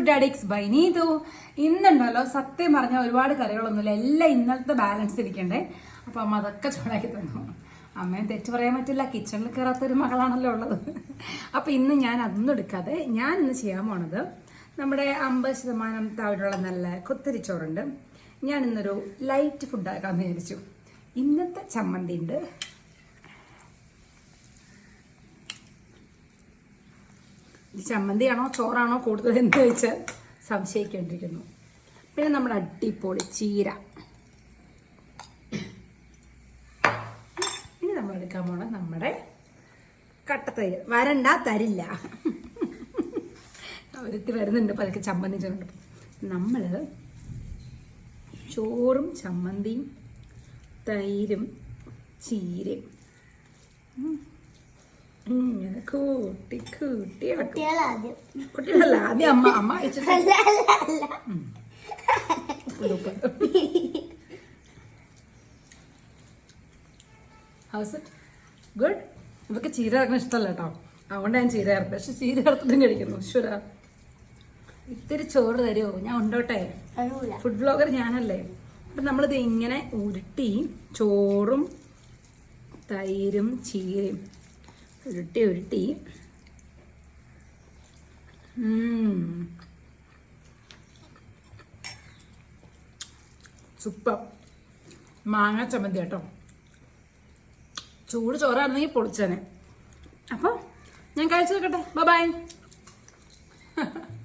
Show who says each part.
Speaker 1: Food addicts by Neethu. ഇന്നുണ്ടല്ലോ സത്യം പറഞ്ഞാൽ ഒരുപാട് കറികളൊന്നുമില്ല. എല്ലാം ഇന്നലത്തെ ബാലൻസ് ഇരിക്കണ്ടേ. അപ്പൊ അമ്മ അതൊക്കെ ചൂടാക്കി തന്നു. അമ്മയെ തെറ്റ് പറയാൻ പറ്റില്ല. കിച്ചണിൽ കയറാത്തൊരു മകളാണല്ലോ ഉള്ളത്. അപ്പൊ ഇന്ന് ഞാൻ അതൊന്നും എടുക്കാതെ ഞാൻ ഇന്ന് ചെയ്യാൻ പോണത് നമ്മുടെ അമ്പത് ശതമാനം താഴെയുള്ള നല്ല കുത്തരിച്ചോറുണ്ട്. ഞാൻ ഇന്നൊരു ലൈറ്റ് ഫുഡ് ആക്കാമെന്ന് വിചാരിച്ചു. ഇന്നത്തെ ചമ്മന്തി ഉണ്ട്. ഇത് ചമ്മന്തിയാണോ ചോറാണോ കൂടുതൽ എന്ന് വെച്ചാൽ സംശയിക്കേണ്ടിയിരിക്കുന്നു. പിന്നെ നമ്മുടെ അടിപൊളി ചീര. ഇനി നമ്മൾ എടുക്കാൻ പോണ നമ്മുടെ കട്ടത്തൈര്. വരണ്ട തരില്ല. ഒരുത്തി വരുന്നുണ്ട് പതുക്കെ ചമ്മന്തി ചോറുണ്ട് നമ്മൾ ചോറും ചമ്മന്തിയും തൈരും ചീരയും. കൂട്ടി കൂട്ടി ഇളക്കും.
Speaker 2: കുട്ടികളാദ്യം.
Speaker 1: കുട്ടികളല്ല ആദ്യം അമ്മ അമ്മ ഹൗസ് ഇറ്റ് ഗുഡ് ഇവർക്ക് ചീര ഇറക്കുന്ന ഇഷ്ടമല്ല കേട്ടോ. അതുകൊണ്ട് ഞാൻ ചീര ഇറക്കും. പക്ഷെ ചീര ഇറത്തിട്ടും കഴിക്കുന്നു. ഈശ്വര ഇത്തിരി ചോറ് തരുമോ ഞാൻ ഉണ്ടോട്ടെ? ഫുഡ് ബ്ലോഗർ ഞാനല്ലേ. അപ്പം നമ്മളിത് ഇങ്ങനെ ഉരുട്ടി ചോറും തൈരും ചീരയും ഉരുട്ടി ഉരുട്ടി. സൂപ്പർ. മാങ്ങ ചമ്മന്തി കേട്ടോ. ചൂട് ചോറായിരുന്നെങ്കിൽ പൊളിച്ചേനെ. അപ്പോൾ ഞാൻ കഴിച്ചു നോക്കട്ടെ ബൈ